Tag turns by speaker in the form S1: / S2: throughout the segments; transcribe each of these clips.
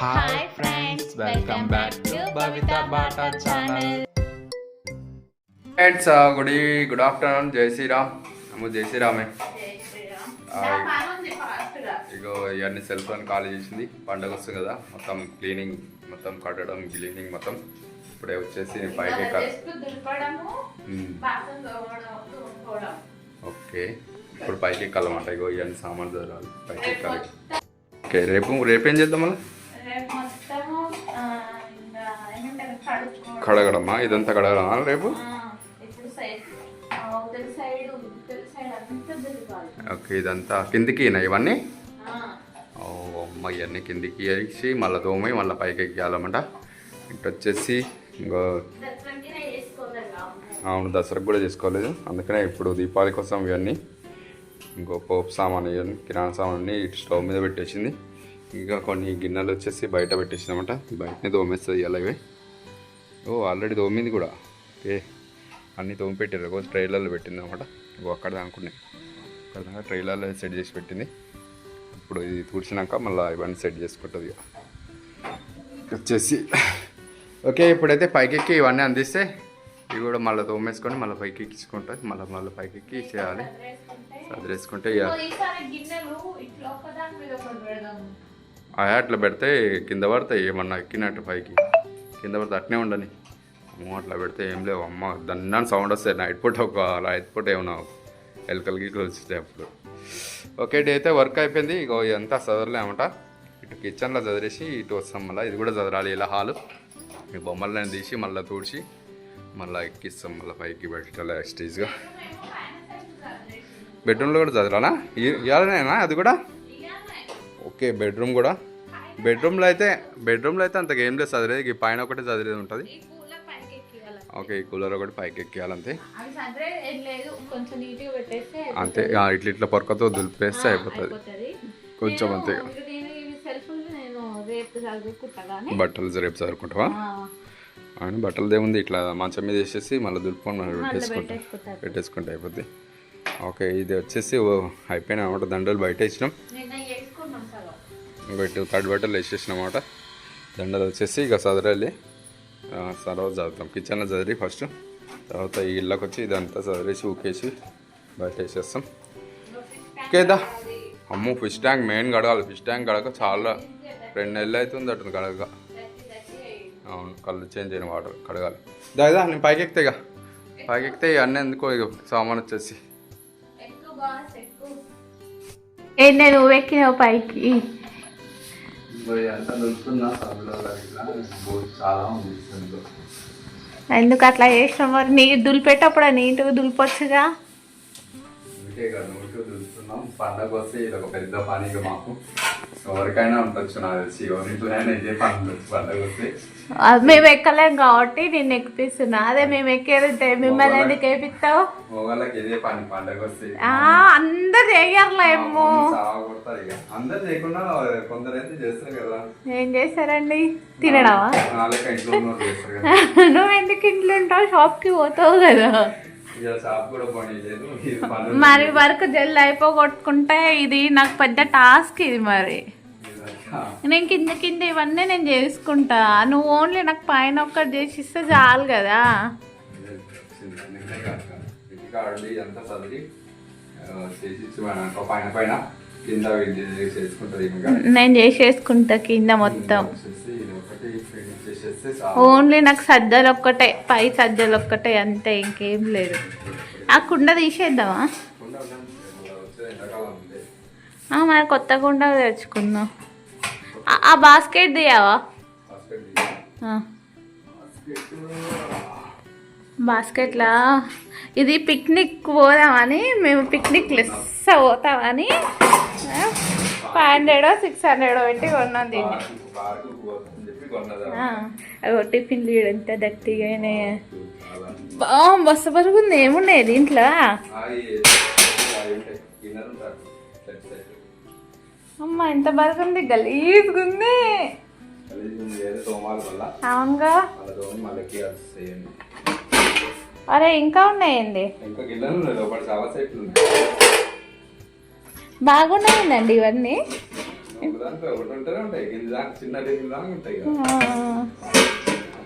S1: Hi friends welcome back to Bhavitha Bata channel
S2: friends good good afternoon Jai Shriram అమ్మ జై శ్రీరామే ఇగో ఇవన్నీ cell phone ఖాళీ చేసింది. పండగ వస్తుంది కదా. మొత్తం క్లీనింగ్ మొత్తం కట్టడం క్లీనింగ్ మొత్తం ఇప్పుడే వచ్చేసి పైకి. ఓకే. ఇప్పుడు పైకి ఎక్కాలన్నమాట. ఇగో ఇవన్నీ సామాన్లు పైకి ఎక్కాలి. ఓకే రేపు రేపు ఏం చేద్దాం మళ్ళీ? కడగడమా ఇదంతా కడగడమా రేపు? ఓకే ఇదంతా కిందికి ఇవన్నీ? ఓ అమ్మ ఇవన్నీ కిందికి వేసి మళ్ళీ తోమి మళ్ళీ పైకి ఎక్కాలన్నమాట ఇటు వచ్చేసి ఇంకో అవును దసరాకు కూడా చేసుకోలేదు. అందుకనే ఇప్పుడు దీపావళి కోసం ఇవన్నీ ఇంకో పోపు సామాన్ ఇవన్నీ కిరాణా సామాన్ అన్నీ ఇటు స్టవ్ మీద పెట్టేసింది. ఇంకా కొన్ని గిన్నెలు వచ్చేసి బయట పెట్టేసిందన్నమాట బయటనే తోమేస్తుంది ఇలా ఇవి. ఓ ఆల్రెడీ తోమింది కూడా. ఓకే అన్నీ తోమి పెట్టారు ఒక ట్రైలర్లో పెట్టింది అనమాట ఇంకో అక్కడ అనుకున్నాయి అక్కడ దాకా ట్రైలర్లో సెట్ చేసి పెట్టింది. ఇప్పుడు ఇది తుడిచినాక మళ్ళీ ఇవన్నీ సెట్ చేసుకుంటుంది ఇక. వచ్చేసి. ఓకే ఇప్పుడైతే పైకెక్కి ఇవన్నీ అందిస్తే ఇవి కూడా మళ్ళీ తోమేసుకొని మళ్ళీ పైకి ఎక్కించుకుంటుంది. మళ్ళీ మళ్ళీ పైకెక్కి చేయాలి. సదిరేసుకుంటే ఇక. అట్లా పెడితే కింద పడతాయి. ఏమన్నా ఎక్కినట్టు పైకి. కింద పడితే అట్నే ఉండని. అమ్మో అట్లా పెడితే ఏం లేవు. అమ్మ దన్నాన్ని సౌండ్ వస్తాయి. నైట్ పూట ఒక నైట్ పూట ఏమన్నా ఎలకలు గిక్కలు వచ్చేస్తాయి అప్పుడు ఓకే డే అయితే వర్క్ అయిపోయింది. ఇగో ఇదంతా చదవలేమట ఇటు కిచెన్లో చదివేసి ఇటు వస్తాం మళ్ళీ. ఇది కూడా చదరాలి ఇలా హాలు. ఈ బొమ్మలను తీసి మళ్ళీ తుడిచి మళ్ళీ ఎక్కిస్తాం మళ్ళీ పైకి పెట్టాలి స్టేజ్గా బెడ్రూమ్లో కూడా చదరాలా ఇవ్వాలనేనా అది కూడా? ఓకే బెడ్రూమ్ కూడా. బెడ్రూమ్లో అయితే బెడ్రూమ్లో అయితే అంతగా ఏం లేదు. చదివేది ఈ పైన ఒకటే చదివేది ఉంటుంది. ఓకే ఈ కూలర్ ఒకటి పైకి ఎక్కియాలంతే
S1: పెట్టేస్తే
S2: అంతే ఇట్లా ఇట్లా పొరకతో దులిపేస్తే అయిపోతుంది.
S1: అయిపోతుంది.
S2: కొంచెం అంతే. బట్టలు రేపు చదువుకుంటావా ఆయన బట్టలు ఏముంది ఇట్లా మంచం మీద వేసేసి మళ్ళీ దులుపుకొని పెట్టేసుకుంటాం.
S1: పెట్టేసుకుంటా.
S2: అయిపోద్ది. ఓకే ఇది వచ్చేసి అయిపోయిన అనమాట దండలు బయట వేసినాం. ఇంకో థర్డ్ బట్టలు వేసేసినాం అనమాట దండలు వచ్చేసి ఇక సదరాలి. తర్వాత చదువుతాం. కిచెన్లో చదివి ఫస్ట్. తర్వాత ఈ ఇళ్ళకి వచ్చి ఇదంతా చదివేసి ఊకేసి బయట వేసేస్తాం ఓకేదా అమ్మో ఫిష్ ట్యాంక్ మెయిన్ కడగాలి. ఫిష్ ట్యాంక్ కడగ చాలా రెండు నెలలు అవుతుంది అటు కడగ అవును కళ్ళు చేంజ్ అయిన వాటర్ కడగాలి. దాదా నేను పైకి ఎక్కుతా ఇక. పైకి ఎక్కితే ఇక అన్నీ ఎందుకో ఇక సామాన్ వచ్చేసి.
S1: నువ్వు ఎక్కినావు పైకి.
S2: చాలా ఉంది
S1: ఎందుకు అట్లా చేసినావు మరి? నీ దులిపేటప్పుడు నీట్గా దులిపొచ్చుగా?
S2: కదా. ఊరికే చూస్తున్నాం. పండగ వస్తే ఇది ఒక పెద్ద పని ఇక మాకు. ఎవరికైనా ఉండొచ్చు నాకు తెలిసి. ఎవరింట్లో అయినా ఇదే పని ఉండొచ్చు పండగ వస్తే.
S1: మేము ఎక్కలేం కాబట్టి నేను ఎక్కిపిస్తున్నా. అదే మేము ఎక్కేదంటే మిమ్మల్ని ఎందుకు ఎక్కిస్తావు
S2: మొగళ్ళకి ఇదే పని పండగ వస్తే.
S1: ఆ, అందరు
S2: కొడతారు ఇక. అందరు చేయకుండా కొందరు అయితే చేస్తారు కదా.
S1: ఏం చేశారండి తినడమా?
S2: నాలుక ఇంట్లో ఉన్నోళ్ళు చేస్తారు కదా.
S1: నువ్వు ఎందుకు ఇంట్లో ఉంటావు? షాప్కి పోతావు కదా. మరి వర్క్ జల్ది అయిపోగొట్టుకుంటే ఇది నాకు పెద్ద టాస్క్ ఇది మరి. నేను కింద కింద ఇవన్నీ నేను చేసుకుంటా. నువ్వు ఓన్లీ నాకు పైన ఒక్కటి చేసి ఇస్తే చాలు కదా.
S2: చేసి పైన పైన.
S1: నేను చేసేసుకుంటా కింద మొత్తం. ఓన్లీ నాకు సజ్జలు ఒక్కటే పై సజ్జలు ఒక్కటే అంతే ఇంకేం లేదు. ఆ కుండ తీసేద్దామా? మరి కొత్త కుండ తెచ్చుకుందాం. ఆ- బాస్కెట్ తీయవా? బాస్కెట్లా? ఇది పిక్నిక్ పోదామని మేము పిక్నిక్ లెస్స పోతామని ఫైవ్ హండ్రెడ్ సిక్స్ హండ్రెడ్ పెట్టి కొన్నాం దీన్ని. టిఫిన్లు ఎంత. బా బస్సు బరుగుంది ఏమున్నాయి దీంట్లో? అమ్మ ఎంత బరుగుంది గలీజ్గా ఉంది.
S2: కలిసి ఉంది ఏదో తోమాల వల్ల
S1: అవునుగా అరే ఇంకా ఉన్నాయండి
S2: ఇంకా
S1: బాగున్నాయండి ఇవన్నీ.
S2: ఆ, ఒక దాంట్లో ఒకటి ఉంటేనే ఉంటాయి. కింద దాకా చిన్న రేకులు దాకా ఉంటాయి కదా.
S1: ఆ.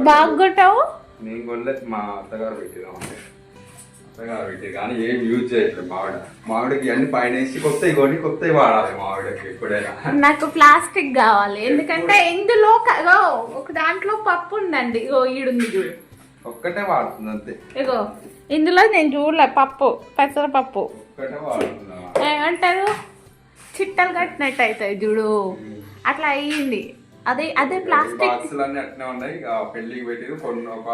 S1: బాగా కొట్టావు
S2: నేను కొనలేదు మా అత్తగారు అత్తగారు పెట్టి కానీ ఏం యూజ్ చేయట్లేదు మావిడ. మావిడకి అన్ని పైన వేసి కొత్తవి కొని కొత్తవి వాడాలి మావిడకి ఎప్పుడైనా.
S1: నాకు ప్లాస్టిక్ కావాలి. ఎందుకంటే ఇందులో ఒక దాంట్లో పప్పు ఉందండి. ఇగో ఈడుంది చూడు.
S2: ఒక్కటే వాడుతుంది అంతే.
S1: ఇగో ఇందులో నేను చూడలే పప్పు పెసరపప్పు. ఏమంటారు? చిట్టలు కట్టినట్టు అవుతాయి చూడు. అట్లా అయ్యింది. అదే అదే ప్లాస్టిక్
S2: బాక్సులు అన్ని అట్నే ఉన్నాయి. ఇక పెళ్ళికి పెట్టి కొన్ని ఒక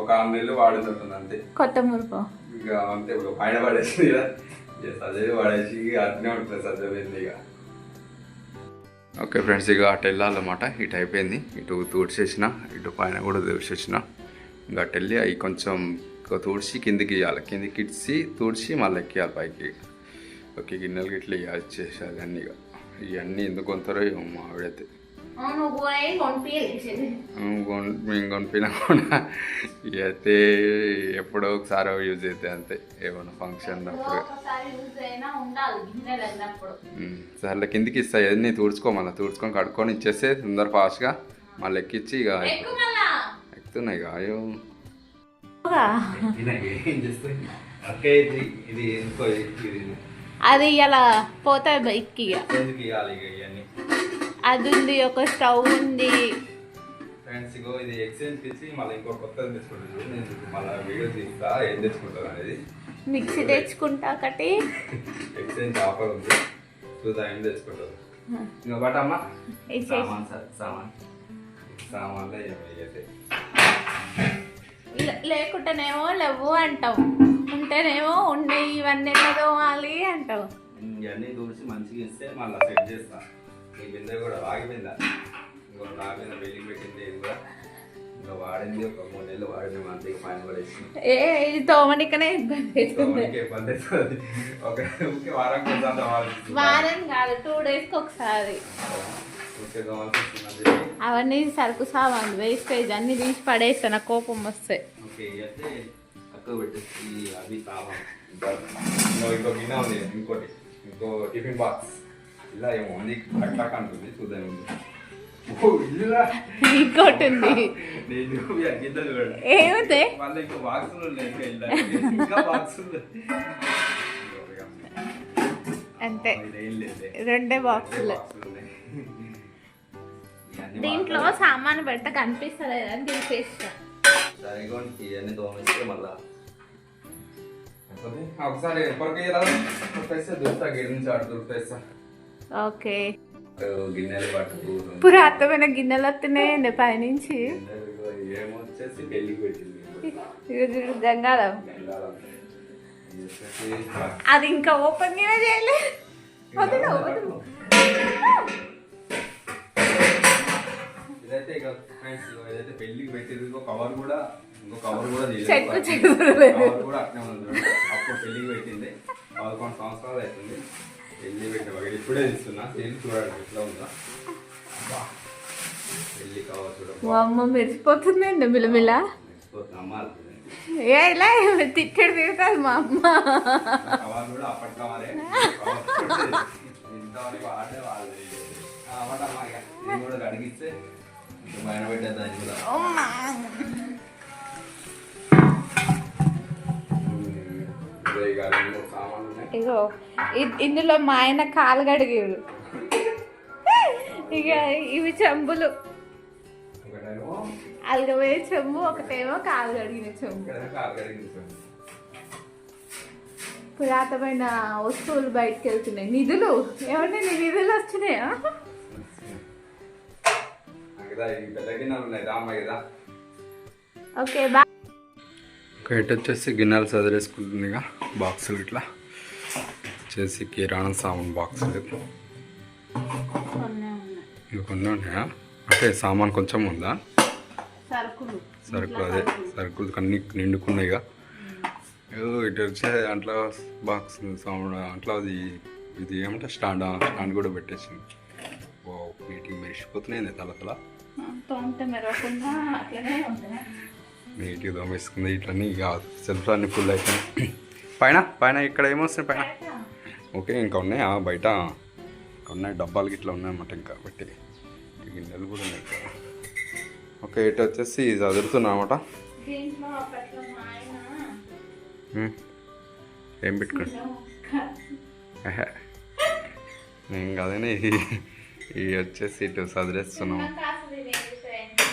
S2: ఒక ఆరు నెలలు వాడుతుంటుంది అంతే.
S1: కొత్త మురుపు
S2: ఇక అంతే ఇప్పుడు పైన పడేసి సజవి పడేసి ఇక అట్నే ఉంటుంది సజవింది ఇక. ఓకే ఫ్రెండ్స్ ఇక అటు వెళ్ళాలన్నమాట. ఇటు అయిపోయింది. ఇటు తూడ్చేసిన ఇటు పైన కూడా తూడ్చేసిన ఇంకా అటు వెళ్ళి అవి కొంచెం తూడ్చి కిందికి ఇవ్వాలి కిందికి ఇచ్చి తూడ్చి మళ్ళీ ఎక్కియాలి పైకి. ఓకే గిన్నెలు గిట్ల ఇవ్వాలి చేసేది అన్నీ ఇక ఇవన్నీ ఎందుకు కొంతారో మా ఆవిడైతే. మేము కొనిపోయినా కూడా. అయితే ఎప్పుడో ఒకసారి యూజ్ అవుతాయి అంతే. ఏమైనా ఫంక్షన్ అప్పుడు. సర్లే కిందికి ఇస్తాయి అన్నీ తుడుచుకో మళ్ళీ. తుడుచుకొని కడుక్కొని ఇచ్చేస్తే తొందర ఫాస్ట్గా మళ్ళీ ఎక్కిచ్చి ఇక ఎక్కుతున్నాయి ఇక అయ్యో.
S3: ఇది
S1: అది ఇలా పోతాయి బైక్కి అది ఉంది ఒక స్టవ్ ఉంది.
S3: ఫ్రెండ్స్ ఇగో ఇది ఎక్స్చేంజ్ మళ్ళీ ఇంకో కొత్తది తెచ్చుకుంటాను. నేను మళ్ళీ వీడియో తీస్తా ఏం తెచ్చుకుంటాను అనేది.
S1: మిక్సీ తెచ్చుకుంటా ఒకటి.
S3: ఎక్స్చేంజ్ ఆఫర్ ఉంది. చూద్దాం ఏం తెచ్చుకుంటారు ఇంకా బట్ అమ్మా
S1: ఇచ్చేసి
S3: సామాన్ సార్ సామాన్. సామాన్లే
S1: లేకుంటేనేమో లేవు అంటావు. ఉంటేనేమో ఉండే ఇవన్నీ ఎలా తోమాలి అంటావు.
S3: ఇవన్నీ దూసి మంచిగా ఇస్తే మళ్ళీ సెట్ చేస్తా. ఈ బిందె కూడా ఆగిపోయిందా? ఇంకో మీద బిల్డింగ్ పెట్టింది ఇది కూడా? ఇంకా వాడింది ఒక మూడు నెలలు వాడింది మంచిగా పైన పడేసి
S1: ఏ ఇది తోమనికనే ఇబ్బంది అవుతుంది.
S3: మనకి ఇబ్బంది అవుతుంది. ఒక వారం
S1: వారం కాదు టూ డేస్కి ఒకసారి. అవన్నీ సరుకు సామాన్లు వేస్టేజ్ అన్ని తీసి పడేస్తాను నాకు కోపం వస్తే.
S3: ఓకే అయితే తక్కువ పెట్టేసి అవి సామాన్ ఇంకా ఇంకో ఇంకో గిన్నె ఉంది ఇంకోటి. ఇంకో టిఫిన్ బాక్స్. ఇలా ఏమో ఉంది అట్లా చూద్దాం
S1: ఇంకోటి అంతే. రెండే బాక్సులు దీంట్లో. సామాను పెట్ట కనిపిస్తలేదు అని తీసేసిన
S3: సరిగా ఇవన్నీ తోమిస్తే మళ్ళా.
S2: అయిపోతే ఒకసారి ఎప్పటికీ రాదు దొరికేస్తే దొరుకుతా గిన్నె నుంచి అటు దొరికేస్తా
S1: ఓకే.
S3: గిన్నెలు పట్టు
S1: పురాతనమైన గిన్నెలు వస్తున్నాయండి పైనుంచి.
S3: ఏమొచ్చేసి పెళ్ళికి పెట్టింది.
S1: ఇగో చూడు గంగాళం అది ఇంకా ఓపెన్గా చేయలేదు. వదిలు, వదిలు.
S3: ఇదైతే ఇక ఫ్రెండ్స్ ఏదైతే పెళ్ళికి పెట్టేది. ఇంకో కవర్ కూడా ఇంకో కవర్ కూడా. కవర్ కూడా అట్నే ఉంది. అప్పుడు పెళ్ళికి పెట్టింది. పదకొండు సంవత్సరాలు అవుతుంది. పెళ్ళి పెట్టే ఇప్పుడే తీస్తున్నా సేమ్ చూడండి ఎట్లా ఉందా. పెళ్ళి కవర్ చూడండి
S1: అమ్మ మెరిసిపోతుందండి మిలమిల. ఏ ఇలా తిట్టడు తిరుగుతుంది మా అమ్మ?
S3: కవర్ కూడా అప్పటి కవరే ఇంతవరకు వాడే వాళ్ళు. అమ్మటమ్మా ఇక. నేను కూడా కడిగిస్తే కూడా
S1: ఇగో ఇ- ఇందులో మా ఆయన కాలు గడిగాడు ఇక ఇవి చెంబులు.
S2: ఒకటేమో
S1: చెంబు ఒకటేమో కాలు కడిగిన చెంబు.
S2: పురాతమైన
S1: పురాతనమైన వస్తువులు బయటకు వెళ్తున్నాయి. నిధులు. ఏమంటే నీ నిధులు వచ్చినాయా
S2: కదా ఈ పెద్ద గిన్నెలు ఉన్నాయి రామ్మ కదా.
S1: ఓకే బా
S2: ఒక ఇటు వచ్చేసి గిన్నెలు చదివేసుకుంటుంది ఇక బాక్సులు ఇట్లా. వచ్చేసి కిరాణా సామాన్ బాక్సులు. ఇవి కొన్ని ఉన్నాయా? అంటే సామాన్ కొంచెం ఉందా?
S1: సరుకులు.
S2: సరుకులు అదే సరుకులు. అన్ని నిండుకున్నాయి ఇక. ఏదో ఇటు వచ్చే దాంట్లో బాక్స్ సౌండ్ దాంట్లో అది ఇది ఏమంటే స్టాండ్ స్టాండ్ కూడా పెట్టేసింది. ఓ నీటికి మెరిసిపోతున్నాయి తల తల.
S1: తోంత మెరవకుండా అట్లనే
S2: నీట్గా దోమేసుకుంది ఇట్లన్నీ ఇక సెల్ఫ్ అన్ని ఫుల్ అయిపోయినాయి. పైన పైన ఇక్కడ ఏమొస్తున్నాయి పైన? ఓకే ఇంకా ఉన్నాయి? బయట ఉన్నాయి డబ్బాలు గిట్లా ఉన్నాయన్నమాట ఇంకా బట్టి. ఈ గిన్నెలు కూడా ఉన్నాయి ఇక్కడ ఓకే ఇటు వచ్చేసి ఇది అనమాట ఏం పెట్టుకోండి. నేను కదని ఇది ఇది వచ్చేసి ఇటు చదివేస్తున్నాం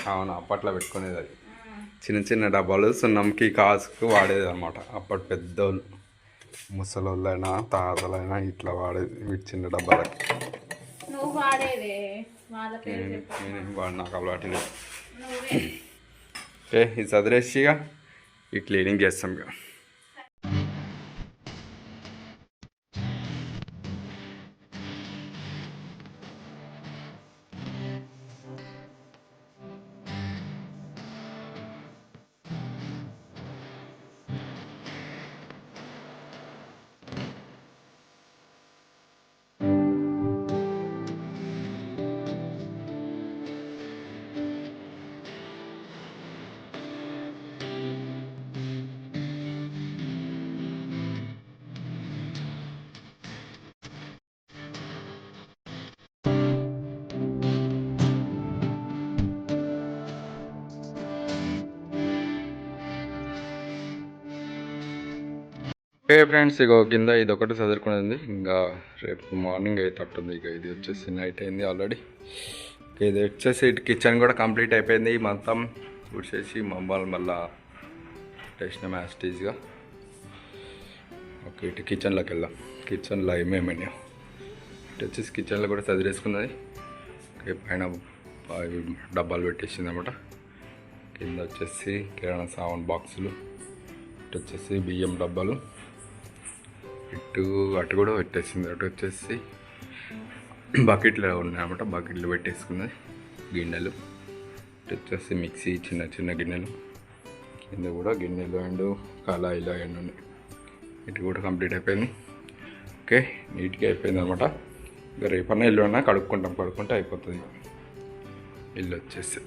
S2: అవును అప్పట్లో పెట్టుకునేది అది. చిన్న చిన్న డబ్బాలు సున్నంకి కాసుకు వాడేది అనమాట అప్పటి పెద్దోళ్ళు. ముసలోళ్ళైనా తాతలైనా ఇట్లా వాడేది వీటి చిన్న డబ్బాలకి. వాడు నాకు అలవాటు లేదు. ఓకే ఇది చదివేసి ఇక ఈ క్లీనింగ్ చేస్తాం ఇక. ఓకే ఫ్రెండ్స్ ఇక కింద ఇది ఒకటి చదువుకునేది. ఇంకా రేపు మార్నింగ్ అయ్యేటట్టుంది. ఇక ఇది వచ్చేసి నైట్ అయింది ఆల్రెడీ ఇది వచ్చేసి ఇటు కిచెన్ కూడా కంప్లీట్ అయిపోయింది. మొత్తం ఉడిసేసి మమ్మల్ని మళ్ళా టేసిన మ్యాస్టీజ్గా ఓకే ఇటు కిచెన్లోకి వెళ్దాం. కిచెన్లో ఏమేమి ఇటు వచ్చేసి కిచెన్లో కూడా చదివేసుకున్నది. ఓకే పైన డబ్బాలు పెట్టేసింది అనమాట కింద వచ్చేసి కిరాణా సామాన్ బాక్సులు ఇటు వచ్చేసి బియ్యం డబ్బాలు. ఇటు అటు కూడా పెట్టేసింది. అటు వచ్చేసి బకెట్లో ఉన్నాయన్నమాట బకెట్లు పెట్టేసుకున్నది. గిన్నెలు. ఇటు వచ్చేసి మిక్సీ చిన్న చిన్న గిన్నెలు. కింద కూడా గిన్నెలు అండ్ కళాయిలు అవన్నీ ఉన్నాయి. ఇటు కూడా కంప్లీట్ అయిపోయింది. ఓకే నీట్గా అయిపోయింది అనమాట ఇంకా రేపన్నా ఇల్లు అన్నా కడుక్కుంటాం. కడుక్కుంటే అయిపోతుంది. ఇల్లు వచ్చేసి.